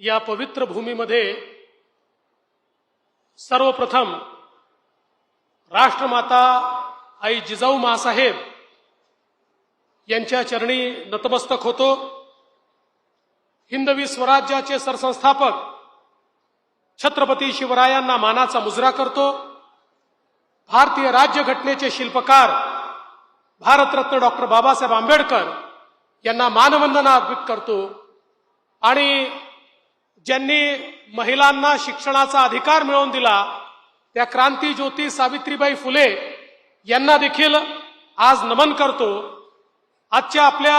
या पवित्र भूमीमध्ये सर्वप्रथम राष्ट्रमाता आई जिजाऊ मासाहेब यांच्या चरणी नतमस्तक होतो. हिंदवी स्वराज्याचे सरसंस्थापक छत्रपती शिवरायांना मानाचा मुजरा करतो. भारतीय राज्यघटनेचे शिल्पकार भारतरत्न डॉक्टर बाबासाहेब आंबेडकर यांना मानवंदना अर्पित करतो. आणि ज्यांनी महिलांना शिक्षणाचा अधिकार मिळवून दिला त्या क्रांती ज्योती सावित्रीबाई फुले यांना देखील आज नमन करतो. आजच्या आपल्या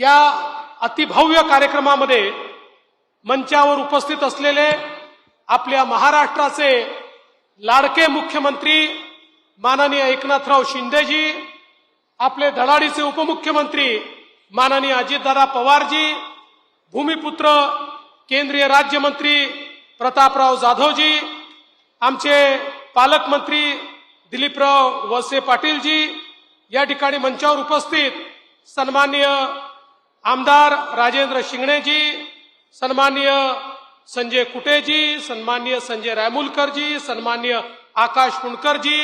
या अतिभव्य कार्यक्रमामध्ये मंचावर उपस्थित असलेले आपल्या महाराष्ट्राचे लाडके मुख्यमंत्री माननीय एकनाथराव शिंदेजी आपले धडाडीचे उपमुख्यमंत्री माननीय अजितदादा पवारजी भूमिपुत्र केंद्रीय राज्यमंत्री प्रतापराव जाधवजी आमचे पालकमंत्री दिलीपराव वळसे पाटीलजी या ठिकाणी मंचावर उपस्थित सन्माननीय आमदार राजेंद्र शिंगणेजी सन्माननीय संजय कुटेजी सन्माननीय संजय रायमुलकरजी सन्माननीय आकाश कुणकरजी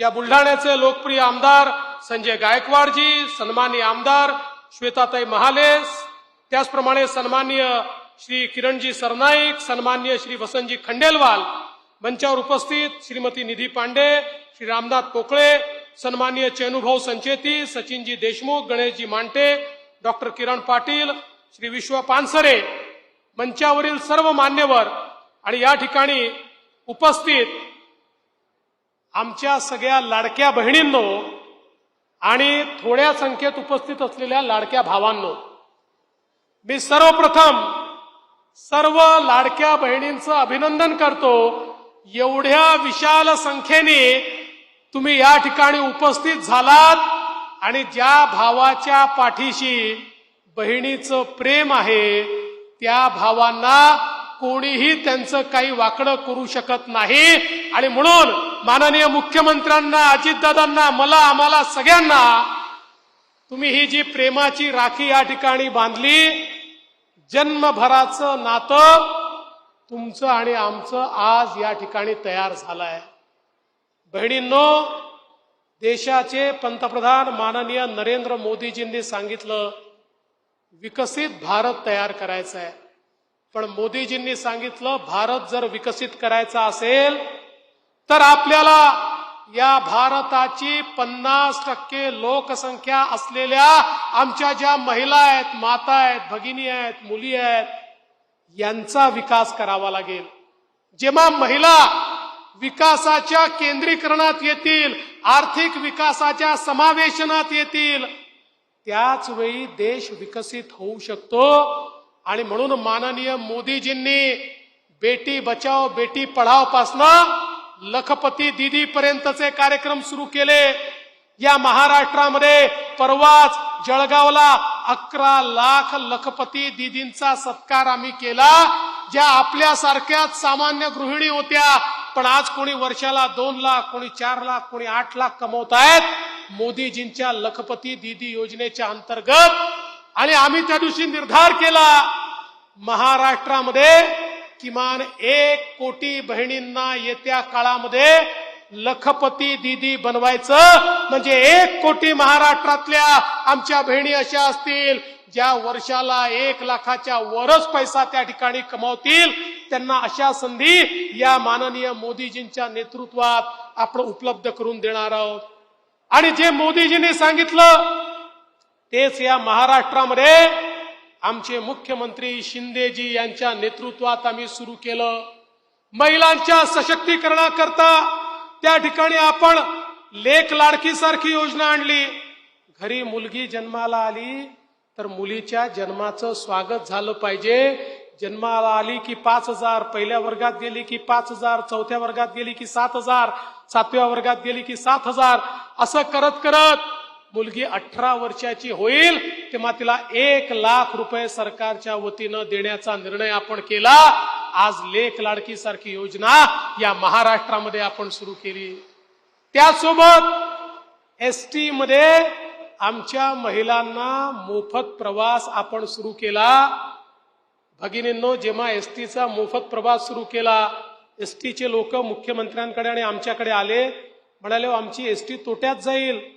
या बुलढाण्याचे लोकप्रिय आमदार संजय गायकवाडजी सन्माननीय आमदार श्वेताताई महालेस त्याचप्रमाणे सन्माननीय श्री किरणजी सरनाईक सन्मान्य श्री वसंतजी खंडेलवाल मंचावर उपस्थित श्रीमती निधी पांडे श्री रामनाथ पोकळे सन्मान्य चेनुभाऊ संचेती सचिनजी देशमुख गणेशजी मांटे डॉक्टर किरण पाटील श्री विश्व पानसरे. मंचावरील सर्व मान्यवर आणि या ठिकाणी उपस्थित आमच्या सगळ्या लाडक्या बहिणींनो आणि थोड्या संख्येत उपस्थित असलेल्या लाडक्या भावांनो मी सर्वप्रथम सर्व लाडक्या बहिणींचं अभिनंदन करतो. एवढ्या विशाल संख्येने तुम्ही या ठिकाणी उपस्थित झालात आणि ज्या भावाच्या पाठीशी बहिणीचं प्रेम आहे त्या भावांना कोणीही त्यांचं काही वाकडं करू शकत नाही. आणि म्हणून माननीय मुख्यमंत्र्यांना अजितदादांना मला आम्हाला सगळ्यांना तुम्ही ही जी प्रेमाची राखी या ठिकाणी बांधली जन्मभराचं नातं तुमचं आणि आमचं आज या ठिकाणी तयार झालं आहे बहिणींनो देशाचे पंतप्रधान माननीय नरेंद्र मोदीजींनी सांगितलं विकसित भारत तयार करायचा आहे. पण मोदीजींनी सांगितलं भारत जर विकसित करायचा असेल तर आपल्याला या भारताची पन्नास टक्के लोकसंख्या असलेल्या आमच्या ज्या महिला आहेत माता आहेत भगिनी आहेत मुली आहेत यांचा विकास करावा लागेल. जेव्हा महिला विकासाच्या केंद्रीकरणात येतील आर्थिक विकासाच्या समावेशनात येतील त्याच वेळी देश विकसित होऊ शकतो. आणि म्हणून माननीय मोदीजींनी बेटी बचाव बेटी पढाव पासनं लखपती दिदी पर्यंतचे कार्यक्रम सुरू केले. या महाराष्ट्रामध्ये परवाच जळगावला अकरा लाख लखपती दिदींचा सत्कार आम्ही केला ज्या आपल्यासारख्याच सामान्य गृहिणी होत्या. पण आज कोणी वर्षाला दोन लाख कोणी चार लाख कोणी आठ लाख कमवत आहेत. मोदीजींच्या लखपती दिदी योजनेच्या अंतर्गत. आणि आम्ही त्या दिवशी निर्धार केला महाराष्ट्रामध्ये किमान एक कोटी बहिणींना येत्या काळामध्ये लखपती दिदी बनवायचं. म्हणजे एक कोटी महाराष्ट्रातल्या आमच्या बहिणी अशा असतील ज्या वर्षाला एक लाखाच्या वरच पैसा त्या ठिकाणी कमावतील त्यांना अशा संधी या माननीय मोदीजींच्या नेतृत्वात आपण उपलब्ध करून देणार आहोत. आणि जे मोदीजींनी सांगितलं तेच या महाराष्ट्रामध्ये आमचे मुख्यमंत्री शिंदेजी यांच्या नेतृत्वात आम्ही सुरू केलं. महिलांच्या सशक्तीकरणाकरता त्या ठिकाणी आपण लेख लाडकीसारखी योजना आणली. घरी मुलगी जन्माला आली तर मुलीच्या जन्माचं स्वागत झालं पाहिजे. जन्माला आली की पाच हजार पहिल्या वर्गात गेली की पाच हजार चौथ्या वर्गात गेली की सात हजार सातव्या वर्गात गेली की सात हजार असं करत करत मुलगी अठरा वर्षाची होईल तेव्हा तिला एक लाख रुपये सरकारच्या वतीनं देण्याचा निर्णय आपण केला. आज लेख लाडकी सारखी योजना या महाराष्ट्रामध्ये आपण सुरू केली. त्यासोबत एस टी मध्ये आमच्या महिलांना मोफत प्रवास आपण सुरू केला. भगिनींनो जेव्हा एस टीचा मोफत प्रवास सुरू केला एस टीचे लोक मुख्यमंत्र्यांकडे आणि आमच्याकडे आले. म्हणाले आमची एस टी तोट्यात जाईल.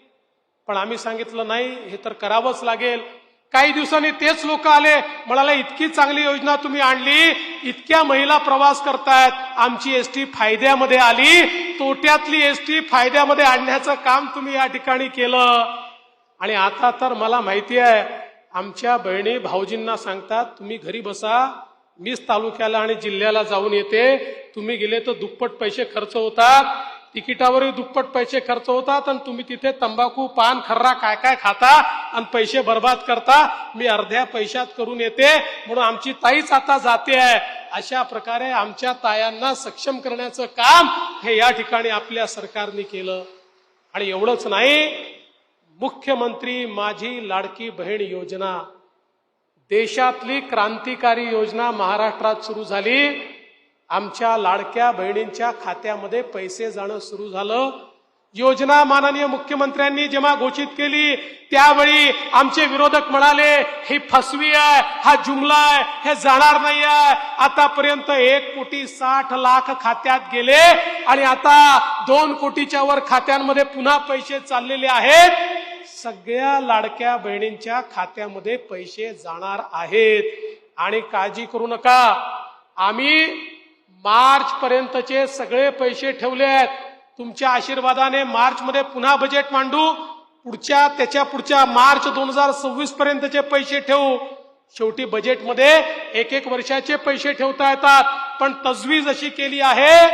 पण आम्ही सांगितलं नाही हे तर करावंच लागेल. काही दिवसांनी तेच लोक आले म्हणाले इतकी चांगली योजना तुम्ही आणली इतक्या महिला प्रवास करतायत आमची एस टी फायद्यामध्ये आली तोट्यातली एस टी फायद्यामध्ये आणण्याचं काम तुम्ही या ठिकाणी केलं. आणि आता तर मला माहिती आहे आमच्या बहिणी भाऊजींना सांगतात तुम्ही घरी बसा मीच तालुक्याला आणि जिल्ह्याला जाऊन येते तुम्ही गेले तर दुप्पट पैसे खर्च होतात तिकिटावरही दुप्पट पैसे खर्च होतात आणि तुम्ही तिथे तंबाखू पान खर्रा काय काय खाता आणि पैसे बर्बाद करता मी अर्ध्या पैशात करून येते. म्हणून आमची ताईच आता जाते आहे. अशा प्रकारे आमच्या तायांना सक्षम करण्याचं काम हे या ठिकाणी आपल्या सरकारने केलं. आणि एवढंच नाही मुख्यमंत्री माझी लाडकी बहीण योजना. देशातली क्रांतिकारी योजना महाराष्ट्रात सुरू झाली. आमच्या लाडक्या बहिणींच्या खात्यामध्ये पैसे जाणं सुरू झालं. योजना माननीय मुख्यमंत्र्यांनी जेव्हा घोषित केली त्यावेळी आमचे विरोधक म्हणाले ही फसवी आहे हा जुमला आहे हे जाणार नाही आहे. आतापर्यंत एक कोटी साठ लाख खात्यात गेले आणि आता दोन कोटीच्या वर खात्यांमध्ये पुन्हा पैसे चाललेले आहेत. सगळ्या लाडक्या बहिणींच्या खात्यामध्ये पैसे जाणार आहेत. आणि काळजी करू नका. आम्ही मार्च पर्यंतचे सगळे पैसे ठेवले आहेत. तुमच्या आशीर्वादाने मार्च मध्ये पुन्हा बजेट मांडू. पुढच्या त्याच्या पुढच्या मार्च दोन हजार सव्वीस पर्यंतचे पैसे ठेवू. शेवटी बजेटमध्ये एक एक वर्षाचे पैसे ठेवता येतात. पण तजवीज अशी केली आहे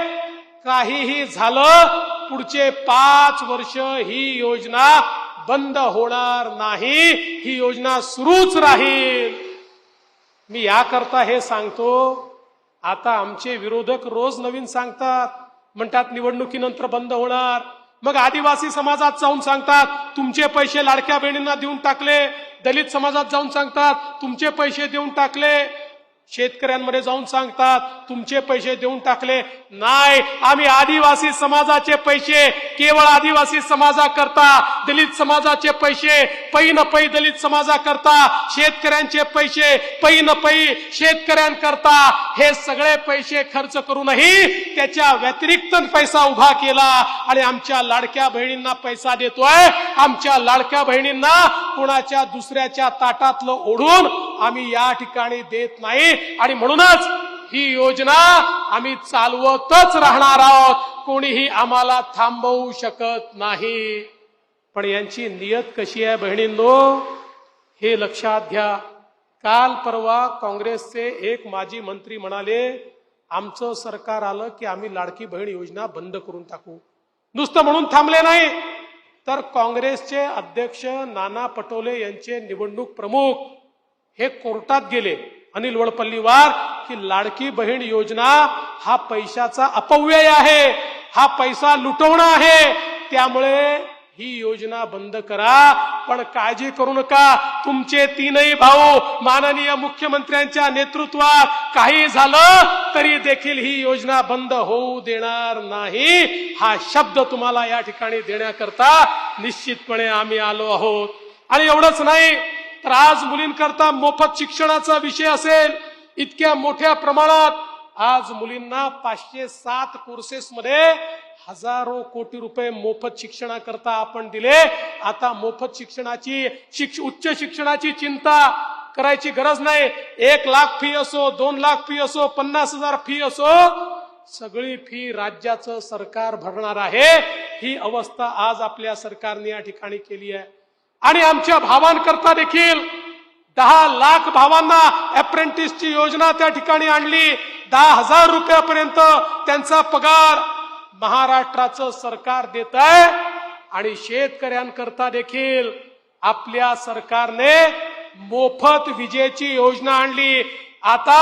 काहीही झालं पुढचे पाच वर्ष ही योजना बंद होणार नाही. ही योजना सुरूच राहील. मी याकरता हे सांगतो आता आमचे विरोधक रोज नवीन सांगतात. म्हणतात निवडणुकीनंतर बंद होणार. मग आदिवासी समाजात जाऊन सांगतात तुमचे पैसे लाडक्या बहिणींना देऊन टाकले. दलित समाजात जाऊन सांगतात तुमचे पैसे देऊन टाकले. शेतकऱ्यांमध्ये जाऊन सांगतात तुमचे पैसे देऊन टाकले. नाही आम्ही आदिवासी समाजाचे पैसे केवळ आदिवासी समाजाकरता दलित समाजाचे पैसे पै न पै दलित समाजाकरता शेतकऱ्यांचे पैसे पै न पै शेतकऱ्यांकरता हे सगळे पैसे खर्च करूनही त्याच्या व्यतिरिक्त पैसा उभा केला. आणि आमच्या लाडक्या बहिणींना पैसा देतोय. आमच्या लाडक्या बहिणींना कोणाच्या दुसऱ्याच्या ताटातलं ओढून आम्ही या ठिकाणी देत नाही. आणि म्हणूनच ही योजना आम्ही चालवतच राहणार आहोत. कोणीही आम्हाला थांबवू शकत नाही. पण यांची नियत कशी आहे बहिणींनो? हे लक्षात घ्या. काल परवा काँग्रेसचे एक माजी मंत्री म्हणाले आमचं सरकार आलं की आम्ही लाडकी बहीण योजना बंद करून टाकू. नुसतं म्हणून थांबले नाही. तर काँग्रेसचे अध्यक्ष नाना पटोले यांचे निवडणूक प्रमुख हे कोर्टात गेले. अनिल वडपल्लीवार की लाडकी बहीण योजना हा पैशाचा अपव्यय आहे. हा पैसा लुटवणं आहे. त्यामुळे ही योजना बंद करा. पण काळजी करू नका. तुमचे तीनही भाऊ माननीय मुख्यमंत्र्यांच्या नेतृत्वात काही झालं तरी देखील ही योजना बंद होऊ देणार नाही. हा शब्द तुम्हाला या ठिकाणी देण्याकरता निश्चितपणे आम्ही आलो आहोत. आणि एवढंच नाही तर आज मुलींकरता मोफत शिक्षणाचा विषय असेल इतक्या मोठ्या प्रमाणात आज मुलींना पाचशे सात कोर्सेसमध्ये हजारो कोटी रुपये मोफत शिक्षणाकरता आपण दिले. आता मोफत शिक्षणाची शिक्ष उच्च शिक्षणाची चिंता करायची गरज नाही. एक लाख फी असो दोन लाख फी असो पन्नास हजार फी असो सगळी फी राज्याचं सरकार भरणार आहे. ही अवस्था आज आपल्या सरकारने या ठिकाणी केली आहे. आणि आमच्या भावांकरता देखील दहा लाख भावांना अप्रेंटिसची योजना त्या ठिकाणी आणली. दहा हजार रुपयापर्यंत त्यांचा पगार महाराष्ट्राचं सरकार देत आहे. आणि शेतकऱ्यांकरता देखील आपल्या सरकारने मोफत विजेची योजना आणली. आता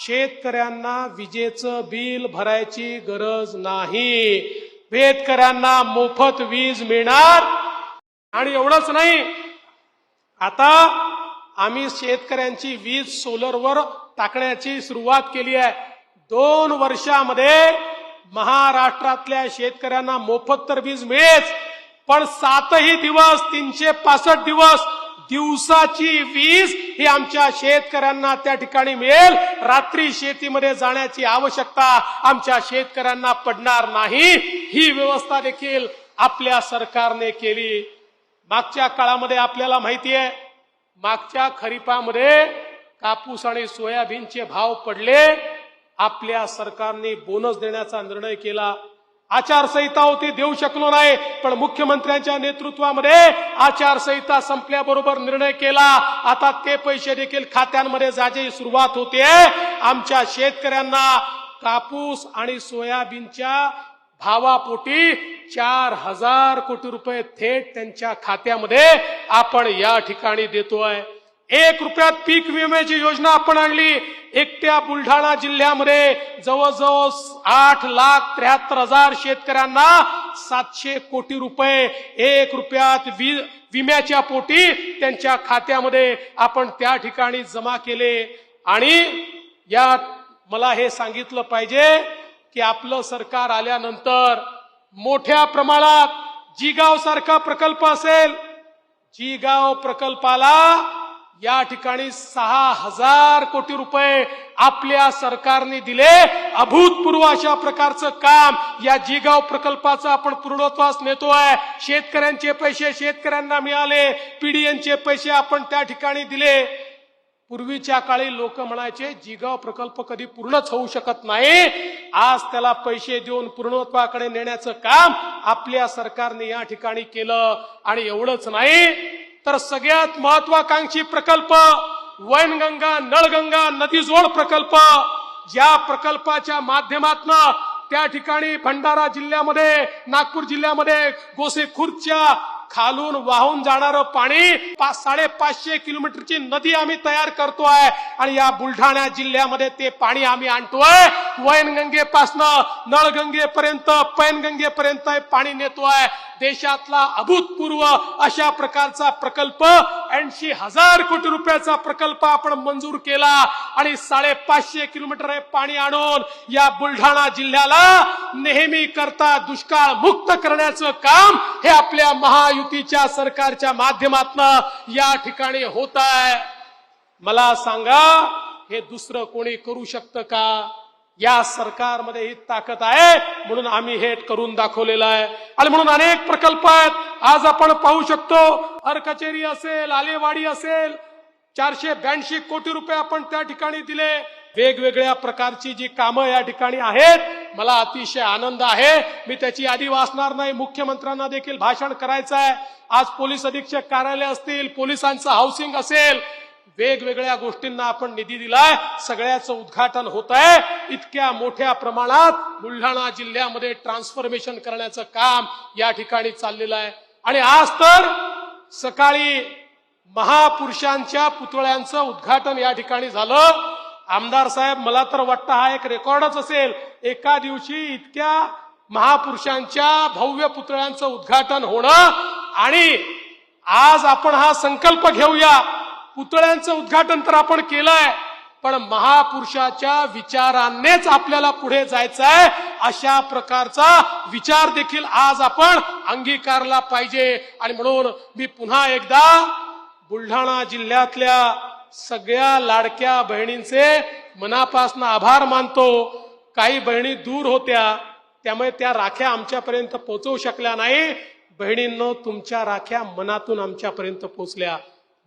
शेतकऱ्यांना विजेचं बिल भरायची गरज नाही. शेतकऱ्यांना मोफत वीज मिळणार आणि एवढंच नाही. आता आम्ही शेतकऱ्यांची वीज सोलरवर टाकण्याची सुरुवात केली आहे. दोन वर्षामध्ये महाराष्ट्रातल्या शेतकऱ्यांना मोफत तर वीज मिळेच पण सातही दिवस तीनशे पासष्ट दिवस दिवसाची वीज ही आमच्या शेतकऱ्यांना त्या ठिकाणी मिळेल. रात्री शेतीमध्ये जाण्याची आवश्यकता आमच्या शेतकऱ्यांना पडणार नाही. ही व्यवस्था देखील आपल्या सरकारने केली. मागच्या काळामध्ये आपल्याला माहिती आहे मागच्या खरीपामध्ये कापूस आणि सोयाबीनचे भाव पडले. आपल्या सरकारने बोनस देण्याचा निर्णय केला. आचारसंहिता होती देऊ शकलो नाही पण मुख्यमंत्र्यांच्या नेतृत्वामध्ये आचारसंहिता संपल्याबरोबर निर्णय केला. आता ते पैसे देखील खात्यांमध्ये जायची सुरुवात होते. आमच्या शेतकऱ्यांना कापूस आणि सोयाबीनच्या भावापोटी चार हजार कोटी रुपये थेट त्यांच्या खात्यामध्ये आपण या ठिकाणी देतोय. एक रुपयात पीक विम्याची योजना आपण आणली. एकट्या बुलढाणा जिल्ह्यामध्ये जवळजवळ आठ लाख त्र्याहत्तर हजार शेतकऱ्यांना सातशे कोटी रुपये एक रुपयात वि विम्याच्या पोटी त्यांच्या खात्यामध्ये आपण त्या ठिकाणी जमा केले. आणि यात मला हे सांगितलं पाहिजे की आपलं सरकार आल्यानंतर मोठ्या प्रमाणात जिगाव सारखा प्रकल्प असेल जिगाव प्रकल्पाला या ठिकाणी सहा हजार कोटी रुपये आपल्या सरकारने दिले. अभूतपूर्व अशा प्रकारचं काम या जिगाव प्रकल्पाचं आपण पूर्णत्वास नेतोय. शेतकऱ्यांचे पैसे शेतकऱ्यांना मिळाले पीडीएनचे पैसे आपण त्या ठिकाणी दिले. पूर्वीच्या काळी लोक म्हणायचे जिगाव प्रकल्प कधी पूर्णच होऊ शकत नाही. आज त्याला पैसे देऊन पूर्णत्वाकडे नेण्याचं काम आपल्या सरकारने या ठिकाणी केलं आणि एवढंच नाही. तर सगळ्यात महत्वाकांक्षी प्रकल्प वैनगंगा नळगंगा नदीजोड प्रकल्प ज्या प्रकल्पाच्या माध्यमातून त्या ठिकाणी भंडारा जिल्ह्यामध्ये नागपूर जिल्ह्यामध्ये गोसेखुर्दच्या खालून वाहून जाणारं पाणी पाच साडेपाचशे किलोमीटरची नदी आम्ही तयार करतोय आणि या बुलढाणा जिल्ह्यामध्ये ते पाणी आम्ही आणतोय. वैनगंगेपासनं नळगंगेपर्यंत पैनगंगेपर्यंत पाणी नेतोय. देशातला अभूतपूर्व अशा प्रकारचा प्रकल्प ऐंशी हजार कोटी रुपयाचा प्रकल्प आपण मंजूर केला आणि साडेपाचशे किलोमीटर हे पाणी आणून या बुलढाणा जिल्ह्याला नेहमी करता दुष्काळ मुक्त करण्याचं काम हे आपल्या महायुतीच्या सरकारच्या माध्यमातून या ठिकाणी होत आहे. मला सांगा हे दुसरं कोणी करू शकतं का? या सरकारमध्ये ही ताकद आहे म्हणून आम्ही हे करून दाखवलेलं आहे. आणि म्हणून अनेक प्रकल्प आहेत. आज आपण पाहू शकतो हर कचेरी असेल आलेवाडी असेल चारशे ब्याऐंशी कोटी रुपये आपण त्या ठिकाणी दिले. वेगवेगळ्या प्रकारची जी कामं या ठिकाणी आहेत मला अतिशय आनंद आहे. मी त्याची यादी वाचणार नाही. मुख्यमंत्र्यांना देखील भाषण करायचं आहे. आज पोलीस अधीक्षक कार्यालय असतील पोलिसांचं हाऊसिंग असेल वेगवेगळ्या गोष्टींना आपण निधी दिलाय सगळ्याचं उद्घाटन होत आहे इतक्या मोठ्या प्रमाणात बुलढाणा जिल्ह्यामध्ये ट्रान्सफॉर्मेशन करण्याचं काम या ठिकाणी चाललेलं आहे. आणि आज तर सकाळी महापुरुषांच्या पुतळ्यांचं उद्घाटन या ठिकाणी झालं. आमदार साहेब मला तर वाटतं हा एक रेकॉर्डच असेल. एका दिवशी इतक्या महापुरुषांच्या भव्य पुतळ्यांचं उद्घाटन होणं. आणि आज आपण हा संकल्प घेऊया. पुतळ्यांचं उद्घाटन तर आपण केलंय पण महापुरुषाच्या विचारानेच आपल्याला पुढे जायचं आहे अशा प्रकारचा विचार देखील आज आपण अंगीकारला पाहिजे. आणि म्हणून मी पुन्हा एकदा बुलढाणा जिल्ह्यातल्या सगळ्या लाडक्या बहिणींचे मनापासून आभार मानतो. काही बहिणी दूर होत्या त्यामुळे त्या राख्या आमच्यापर्यंत पोहोचवू शकल्या नाही. बहिणींनो तुमच्या राख्या मनातून आमच्यापर्यंत पोहोचल्या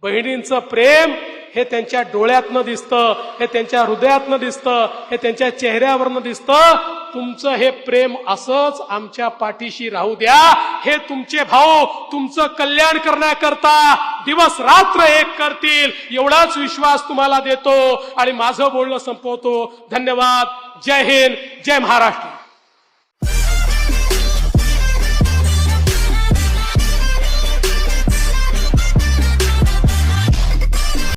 बहिणींचं प्रेम हे त्यांच्या डोळ्यातनं दिसतं हे त्यांच्या हृदयातनं दिसतं हे त्यांच्या चेहऱ्यावरनं दिसतं. तुमचं हे प्रेम असंच आमच्या पाठीशी राहू द्या. हे तुमचे भाऊ तुमचं कल्याण करण्याकरता दिवस रात्र एक करतील. एवढाच विश्वास तुम्हाला देतो आणि माझं बोलणं संपवतो. धन्यवाद. जय हिंद. जय महाराष्ट्र.